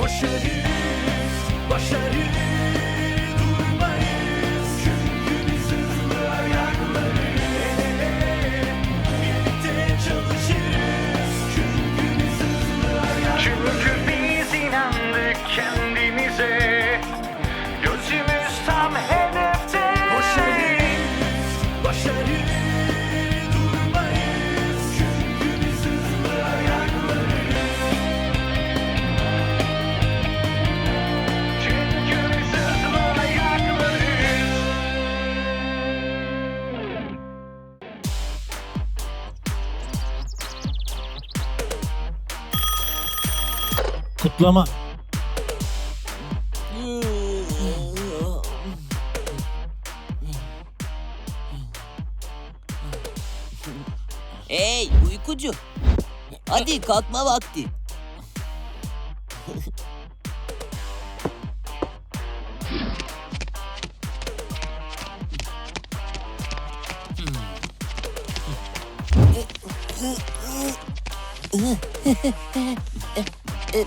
Koşarız başarı Kutlama. Hey uykucu. Hadi kalkma vakti.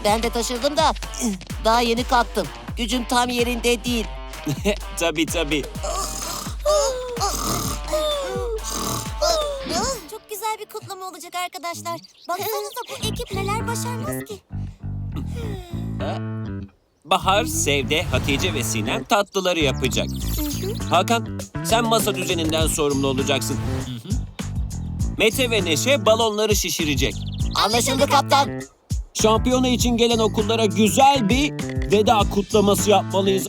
Ben de taşırdım da daha yeni kalktım. Gücüm tam yerinde değil. tabii tabii. Çok güzel bir kutlama olacak arkadaşlar. Baksanıza bu ekip neler başarmaz ki. Bahar, Sevde, Hatice ve Sinem tatlıları yapacak. Hakan, sen masa düzeninden sorumlu olacaksın. Mete ve Neşe balonları şişirecek. Anlaşıldı kaptan. Şampiyona için gelen okullara güzel bir veda kutlaması yapmalıyız.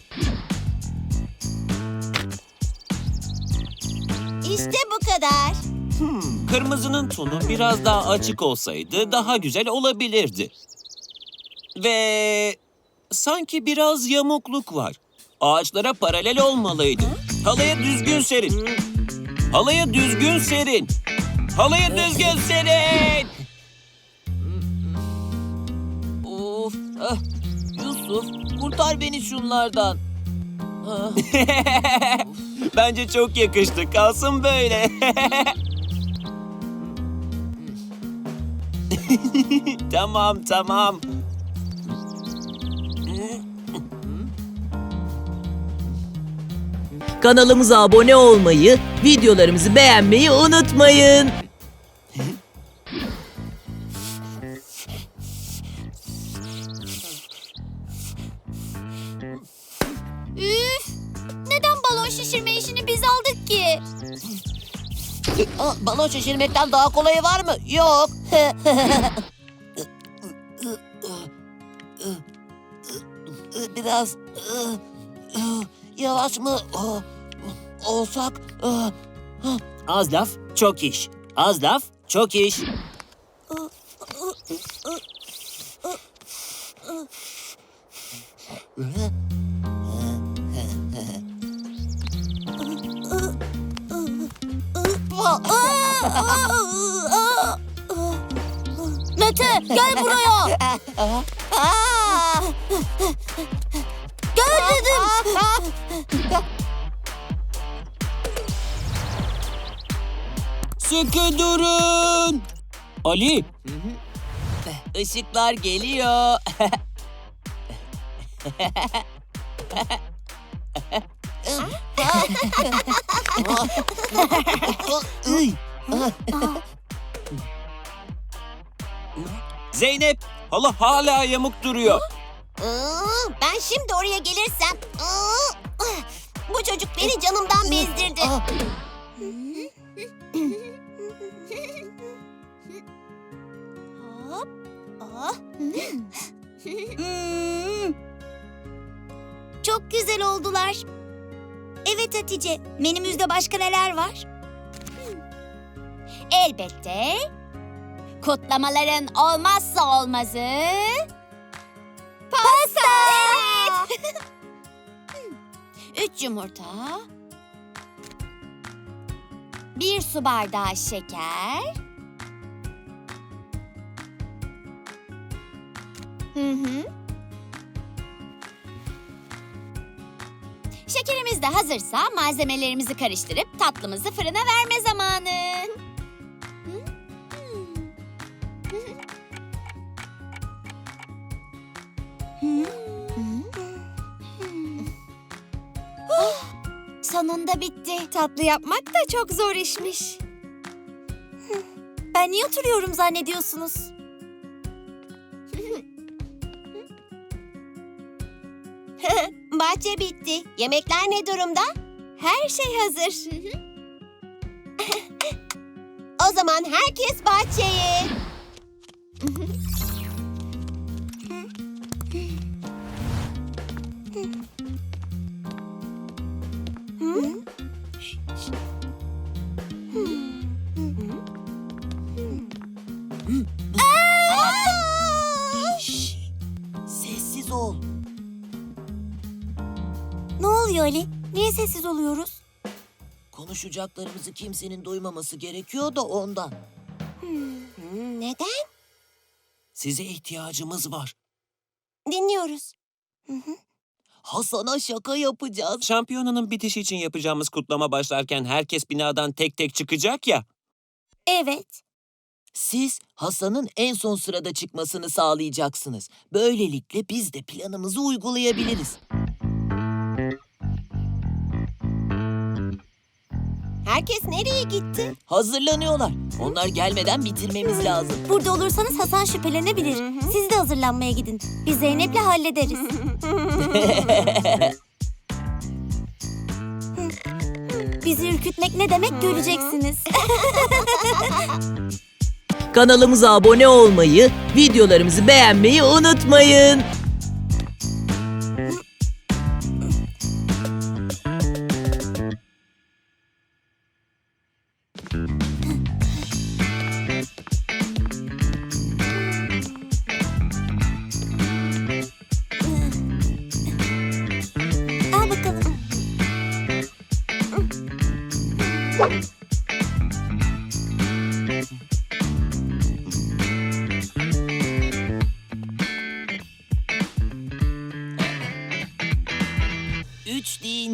İşte bu kadar. Kırmızının tonu biraz daha açık olsaydı daha güzel olabilirdi. Ve sanki biraz yamukluk var. Ağaçlara paralel olmalıydı. Halaya düzgün serin. Halaya düzgün serin. Halaya düzgün serin. Ah, Yusuf kurtar beni şunlardan. Ah, Bence çok yakıştı. Kalsın böyle. tamam tamam. Kanalımıza abone olmayı, videolarımızı beğenmeyi unutmayın. İşini biz aldık ki? Balon şişirmekten daha kolayı var mı? Yok. Biraz yavaş mı olsak? Az laf, çok iş. Az laf, çok iş. Gel buraya. Gel dedim. Sıkı durun. Ali, Işıklar geliyor. Zeynep, hala hala yamuk duruyor. Ben şimdi oraya gelirsem... Bu çocuk beni canımdan bezdirdi. Hop. ah. Hmm. Çok güzel oldular. Evet Hatice, menümüzde başka neler var? Elbette. Kutlamaların olmazsa olmazı... Pasta! Evet. Üç yumurta. Bir su bardağı şeker. Hı hı. Şekerimiz de hazırsa malzemelerimizi karıştırıp tatlımızı fırına verme zamanı. Sonunda bitti. Tatlı yapmak da çok zor işmiş. Ben niye oturuyorum zannediyorsunuz? Bahçe bitti. Yemekler ne durumda? Her şey hazır. O zaman herkes bahçeye. Sessiz ol. Ne oluyor Ali? Niye sessiz oluyoruz? Konuşacaklarımızı kimsenin duymaması gerekiyor da ondan. Hmm, Neden? Size ihtiyacımız var. Dinliyoruz. Hasan'a şaka yapacağız. Şampiyonanın bitişi için yapacağımız kutlama başlarken herkes binadan tek tek çıkacak ya. Evet. Siz Hasan'ın en son sırada çıkmasını sağlayacaksınız. Böylelikle biz de planımızı uygulayabiliriz. Herkes nereye gitti? Hazırlanıyorlar. Onlar gelmeden bitirmemiz lazım. Burada olursanız Hasan şüphelenebilir. Siz de hazırlanmaya gidin. Biz Zeynep'le hallederiz. Bizi ürkütmek ne demek göreceksiniz. Kanalımıza abone olmayı, videolarımızı beğenmeyi unutmayın.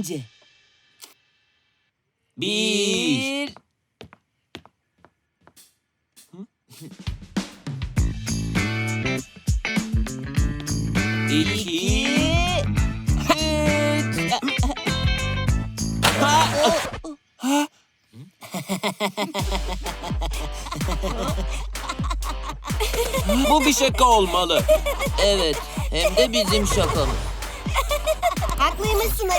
Üç deyince. Bir. İki. üç. Bu bir şaka olmalı. Evet, hem de bizim şakamız.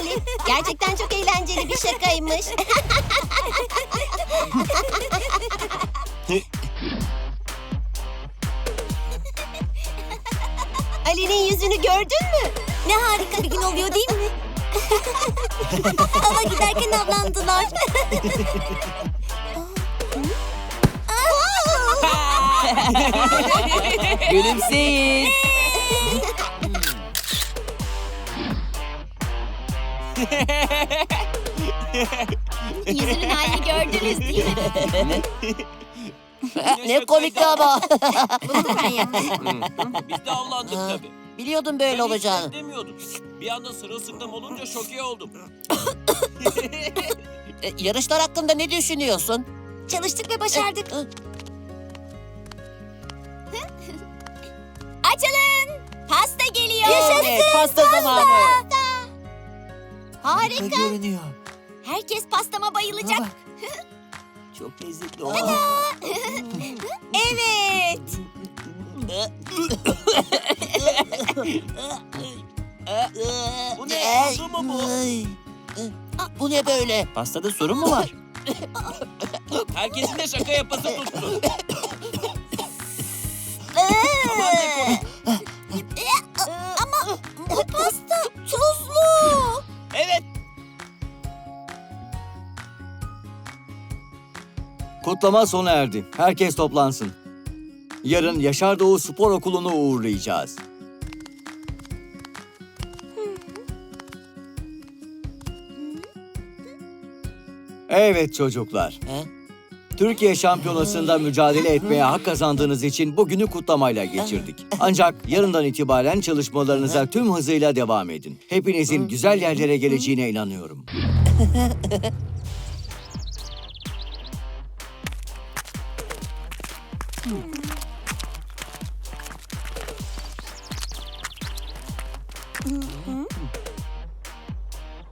Ali. Gerçekten çok eğlenceli bir şakaymış. Ali'nin yüzünü gördün mü? Ne harika bir gün oluyor değil mi? Ava giderken avlandılar. Gülümseyin. Yüzünün halini gördünüz değil mi? ne komikti ama. Bunu da ben yaptım. Biz de avlandık tabii. Biliyordum böyle olacağını. beklemiyordum. Bir anda sırılsıklam olunca şoke oldum. E, yarışlar hakkında ne düşünüyorsun? Çalıştık ve başardık. E, Açılın. Pasta geliyor. Evet, pasta zamanı. Harika. görünüyor. Herkes pastama bayılacak. Bak. Çok lezzetli. Oh. Evet. Bu ne? Kuzu mu bu? Ay. Bu ne böyle? Pastada sorun mu var? Herkesin de şaka yapası tuttu. Aman ne komik. Kutlama sona erdi. Herkes toplansın. Yarın Yaşar Doğu Spor Okulu'nu uğurlayacağız. Evet çocuklar. He? Türkiye Şampiyonası'nda mücadele etmeye hak kazandığınız için bugünü kutlamayla geçirdik. Ancak yarından itibaren çalışmalarınıza tüm hızıyla devam edin. Hepinizin güzel yerlere geleceğine inanıyorum.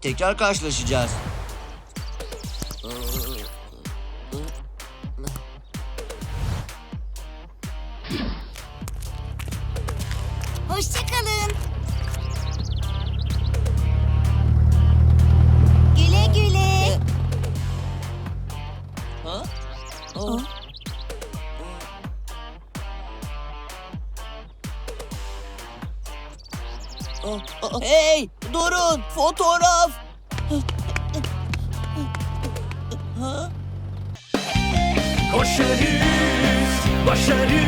Tekrar karşılaşacağız. Hoşçakalın. Güle güle. Ha? Aa. Hey, durun, fotoğraf. Koşarız, başarı